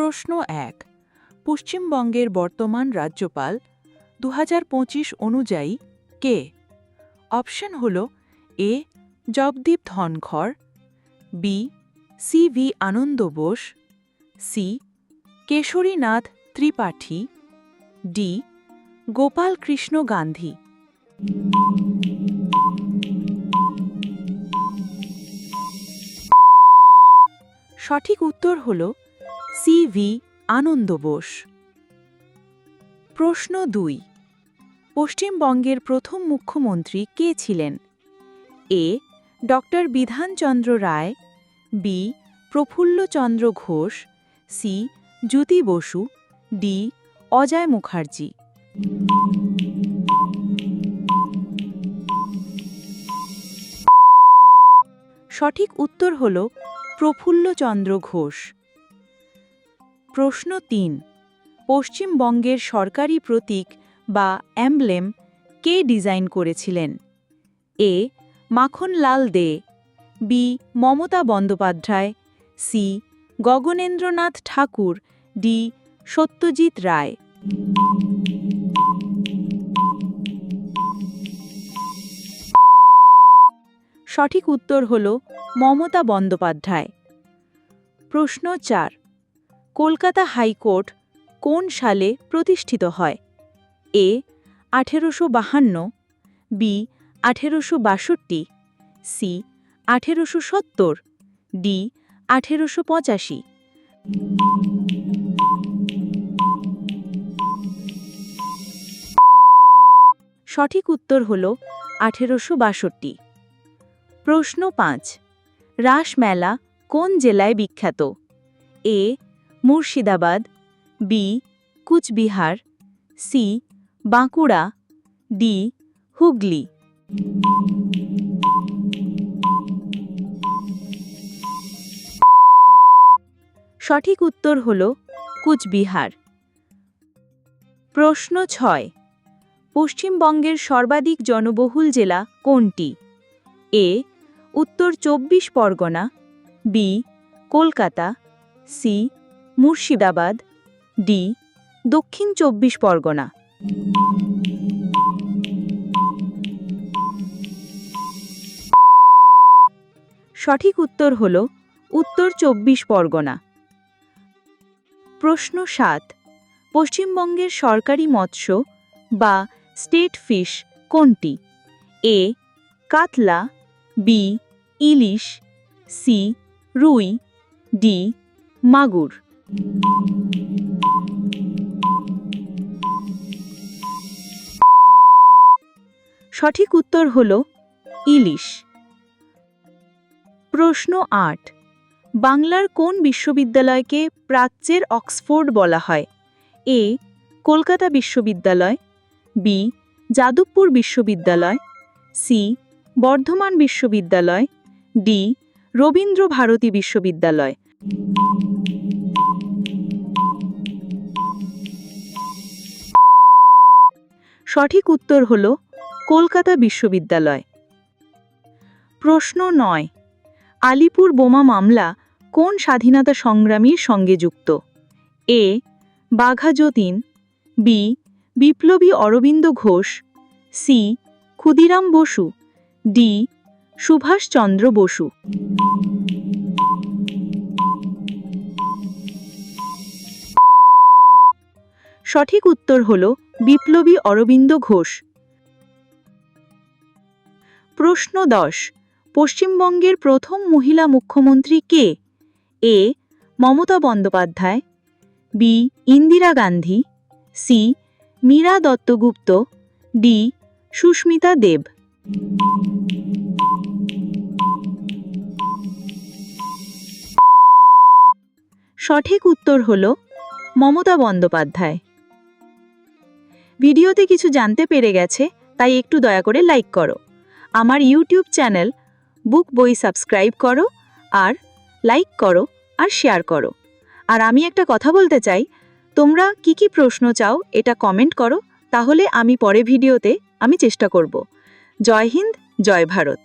প্রশ্ন এক, পশ্চিমবঙ্গের বর্তমান রাজ্যপাল দু হাজার পঁচিশ অনুযায়ী কে? অপশন হল A, Jagdeep Dhankhar, B, C V Ananda Bose, C, Kesharinath Tripathi, D, Gopal Krishna Gandhi. সঠিক উত্তর হল সি ভি আনন্দ বোস প্রশ্ন দুই। পশ্চিমবঙ্গের প্রথম মুখ্যমন্ত্রী কে ছিলেন? A. Doctor Bidhan Chandra Roy. B. Prafulla Chandra Ghosh. C. Jyoti Basu. D. Ajoy Mukherjee. সঠিক উত্তর হল প্রফুল্লচন্দ্র ঘোষ। প্রশ্ন তিন, পশ্চিমবঙ্গের সরকারি প্রতীক বা অ্যাম্বলেম কে ডিজাইন করেছিলেন? A, Makhanlal Dey, B, Mamata Bandyopadhyay, C, Gaganendranath Thakur, D, Satyajit Ray. সঠিক উত্তর হল মমতা বন্দ্যোপাধ্যায়। প্রশ্ন চার কলকাতা হাইকোর্ট কোন সালে প্রতিষ্ঠিত হয়? এ, আঠেরোশো বাহান্ন, বি, আঠেরোশো বাষট্টি, সি, আঠেরোশো সত্তর, ডি, আঠেরোশো পঁচাশি। সঠিক উত্তর হল আঠেরোশো বাষট্টি। প্রশ্ন পাঁচ, রাসমেলা কোন জেলায় বিখ্যাত? A Murshidabad, B, Coochbehar, C, Bankura, D, Hooghly. সঠিক উত্তর হল কুচবিহার। প্রশ্ন ছয়, পশ্চিমবঙ্গের সর্বাধিক জনবহুল জেলা কোনটি? A, Uttar Chabbish Pargana, B, Kolkata, C Murshidabad, D, Dakshin Chabbish Pargana. সঠিক উত্তর হল উত্তর চব্বিশ পরগনা। প্রশ্ন সাত, পশ্চিমবঙ্গের সরকারি মৎস্য বা স্টেট ফিশ কোনটি? এ, কাতলা, বি, ইলিশ, সি, রুই, ডি, মাগুর। সঠিক উত্তর হল ইলিশ। প্রশ্ন আট, বাংলার কোন বিশ্ববিদ্যালয়কে প্রাচ্যের অক্সফোর্ড বলা হয়? এ, কলকাতা বিশ্ববিদ্যালয়, বি, যাদবপুর বিশ্ববিদ্যালয়, সি, বর্ধমান বিশ্ববিদ্যালয়, ডি রবীন্দ্র ভারতী বিশ্ববিদ্যালয়। সঠিক উত্তর হল কলকাতা বিশ্ববিদ্যালয়। প্রশ্ন নয়, আলিপুর বোমা মামলা কোন স্বাধীনতা সংগ্রামীর সঙ্গে যুক্ত? এ বাঘা যতীন বি, বিপ্লবী অরবিন্দ ঘোষ, সি, ক্ষুদিরাম বসু, ডি, সুভাষচন্দ্র বসু। সঠিক উত্তর হল বিপ্লবী অরবিন্দ ঘোষ। প্রশ্ন দশ। পশ্চিমবঙ্গের প্রথম মহিলা মুখ্যমন্ত্রী কে? A. Mamata Bandyopadhyay. B. Indira Gandhi. C. Mira Duttagupta. D. Sushmita Dev. সঠিক উত্তর হল মমতা বন্দ্যোপাধ্যায়। ভিডিওতে কিছু জানতে পেরে গেছে, তাই একটু দয়া করে লাইক করো। আমার ইউটিউব চ্যানেল বুক বই সাবস্ক্রাইব করো আর লাইক করো আর শেয়ার করো। আর আমি একটা কথা বলতে চাই, তোমরা কি কি প্রশ্ন চাও এটা কমেন্ট করো, তাহলে আমি পরে ভিডিওতে আমি চেষ্টা করব। জয় হিন্দ, জয় ভারত।